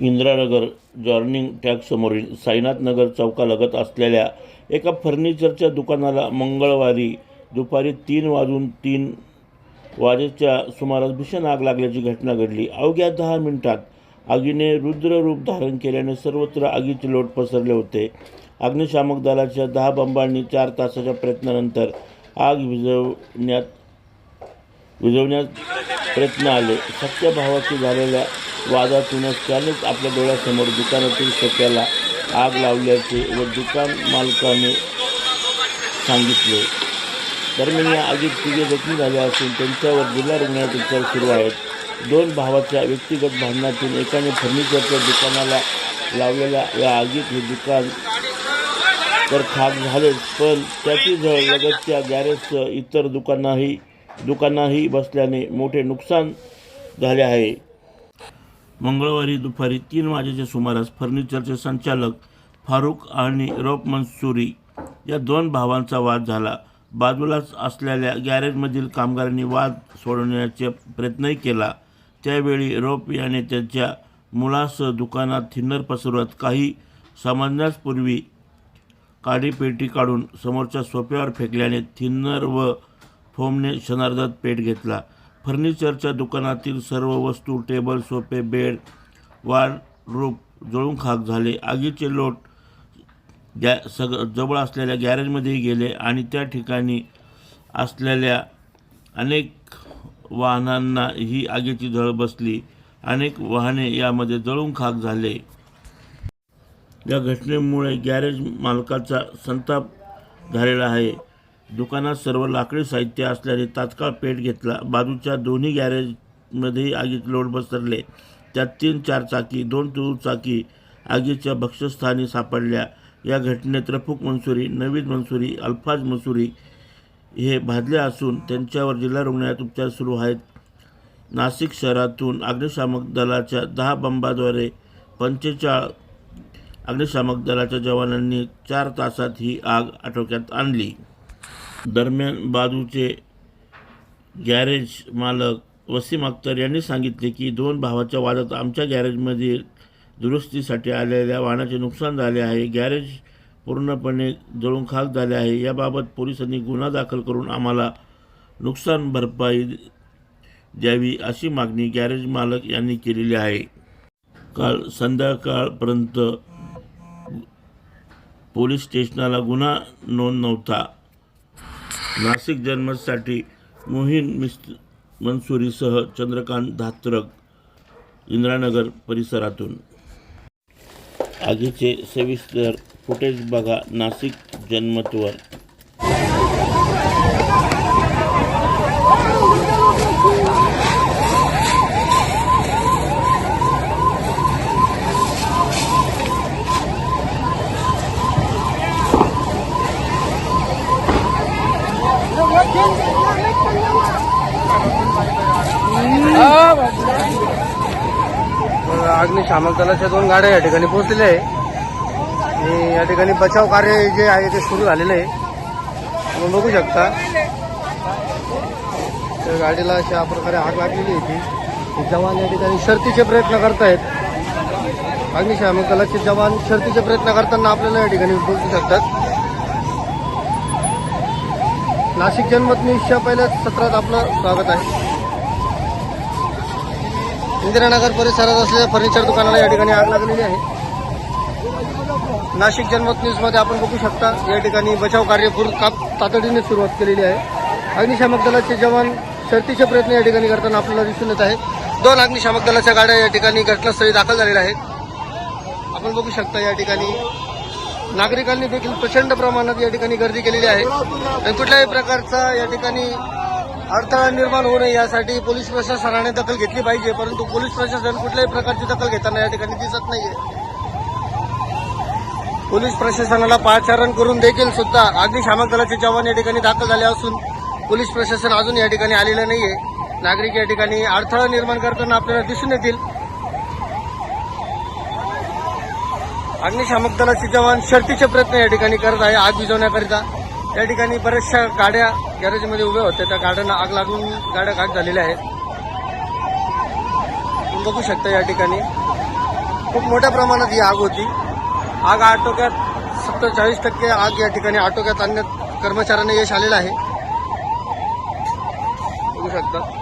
इंदिरानगर जॉर्निंग टॅगसमोरील साईनाथनगर चौकालगत असलेल्या एका फर्निचरच्या दुकानाला मंगळवारी दुपारी तीन वाजून तीन वाजेच्या सुमारास भीषण आग लागल्याची घटना घडली. अवघ्या दहा मिनिटात आगीने रुद्र रूप धारण केल्याने सर्वत्र आगीचे लोट पसरले होते. अग्निशामक दलाच्या दहा बंबांनी चार तासाच्या प्रयत्नानंतर आग विझवण्यात विझवण्यात प्रयत्न आले. सख्या झालेल्या वादातूनच त्यानेच आपल्या डोळ्यासमोर दुकानातील सोप्याला आग लावल्याचे व दुकान मालकाने सांगितले. दरम्यान या आगीत तिघे जखमी झाले असून त्यांच्यावर जिल्हा रुग्णालयात उपचार सुरू आहेत. दोन भावाच्या व्यक्तिगत भांडणातून एकाने फर्निचरच्या दुकानाला लावलेल्या या आगीत हे दुकान तर खाक झालेच पण त्याची झळ लगतच्या गॅरेजसह इतर दुकानाही दुकानाही बसल्याने मोठे नुकसान झाले आहे. मंगळवारी दुपारी तीन वाजेच्या सुमारास फर्निचरचे संचालक फारुख आणि रौफ मंसुरी या दोन भावांचा वाद झाला. बाजूलाच असलेल्या गॅरेजमधील कामगारांनी वाद सोडवण्याचा प्रयत्नही केला. त्यावेळी रौफ याने त्याच्या मुलासह दुकानात थिन्नर पसरवत काही समजण्यापूर्वी काडीपेटी काढून समोरच्या सोप्यावर फेकल्याने थिन्नर व फोमने क्षणार्धात पेट घेतला. फर्निचरच्या दुकानातील सर्व वस्तू टेबल सोफे बेड वार रूप जळून खाक झाले. आगीचे लोट गॅ सग जवळ असलेल्या गॅरेजमध्येही गेले आणि त्या ठिकाणी असलेल्या अनेक वाहनांना ही आगीची झळ बसली. अनेक वाहने यामध्ये जळून खाक झाले. या घटनेमुळे गॅरेज मालकाचा संताप झालेला आहे. दुकानात सर्व लाकडी साहित्य असल्याने तात्काळ पेट घेतला. बाजूच्या दोन्ही गॅरेजमध्येही आगीत लोड पसरले. त्यात तीन चार चाकी दोन चाकी आगीच्या भक्षस्थानी सापडल्या. या घटनेत रफूक मंसुरी नवीद मंसुरी अल्फाज मंसुरी हे भाजले असून त्यांच्यावर जिल्हा रुग्णालयात उपचार सुरू आहेत. नाशिक शहरातून अग्निशामक दलाच्या दहा बंबाद्वारे पंचेचाळ अग्निशामक दलाच्या जवानांनी चार तासात ही आग आटोक्यात आणली. दरम्यान बाजूचे गॅरेज मालक वसीम अख्तर यांनी सांगितले की दोन भावाच्या वादात आमच्या गॅरेजमधील दुरुस्तीसाठी आलेल्या वाहनाचे नुकसान झाले आहे. गॅरेज पूर्णपणे जळून खाक झाले आहे. याबाबत पोलिसांनी गुन्हा दाखल करून आम्हाला नुकसान भरपाई द्यावी अशी मागणी गॅरेज मालक यांनी केलेली आहे. काल संध्याकाळपर्यंत पोलीस स्टेशनाला गुन्हा नोंद नव्हता. नाशिक जन्मसाठी मोहीन मिस मनसुरीसह चंद्रकांत धात्रक इंद्रानगर परिसरातून. आगीचे सविस्तर फुटेज बघा. नाशिक जनमतवर. अग्निशामक दलाच्या दोन गाड्या या ठिकाणी पोहोचलेल्या आहे. आणि या ठिकाणी बचाव कार्य जे आहे ते सुरू झालेलं आहे. आपण बघू शकता. त्या गाडीला अशा प्रकारे आग लागलेली होती जवान या ठिकाणी शर्तीचे प्रयत्न करतायत. अग्निशामक दलाचे जवान शर्तीचे प्रयत्न करताना आपल्याला या ठिकाणी बघू शकतात. नाशिक जनमत न्यूजच्या पहिल्या सत्रात आपलं स्वागत आहे. इंदिरानगर परिसरात असलेल्या फर्निचर दुकानाला या ठिकाणी आग लागलेली आहे. नाशिक जनमत न्यूजमध्ये आपण बघू शकता या ठिकाणी बचाव कार्य पूर्ण काप तातडीने सुरुवात केलेली आहे. अग्निशामक दलाचे जवान शर्तीचे प्रयत्न या ठिकाणी करताना आपल्याला दिसून येत आहे. दोन अग्निशामक दलाच्या गाड्या या ठिकाणी घटनास्थळी दाखल झालेल्या आहेत. आपण बघू शकता या ठिकाणी नागरिकांनी देखील प्रचंड प्रमाणात या ठिकाणी गर्दी केलेली आहे. आणि कुठल्याही प्रकारचा या ठिकाणी अडथळा निर्माण होऊ नये यासाठी पोलीस प्रशासनाने दखल घेतली पाहिजे परंतु पोलीस प्रशासन कुठल्याही प्रकारची दखल घेताना या ठिकाणी दिसत नाहीये. पोलीस प्रशासनाला पाचारण करून देखील सुद्धा अग्निशामक दलाचे जवान या ठिकाणी दाखल झाले असून पोलीस प्रशासन अजून या ठिकाणी आलेलं नाहीये. नागरिक या ठिकाणी अडथळा निर्माण करताना आपल्याला दिसून येतील. अग्निशामक दलाचे जवान शर्तीचे प्रयत्न या ठिकाणी करत आहे आग विझवण्याकरिता. या ठिकाणी बऱ्याचशा गाड्या गॅरेजमध्ये उभ्या होत्या. त्या गाड्यांना आग लागून गाड्या घाट झालेल्या आहेत. तुम्ही बघू शकता या ठिकाणी. खूप मोठ्या प्रमाणात ही आग होती. आग आटोक्यात सत्तर चाळीस टक्के आग या ठिकाणी आटोक्यात आणण्यात कर्मचाऱ्यांना यश आलेलं आहे. बघू शकता.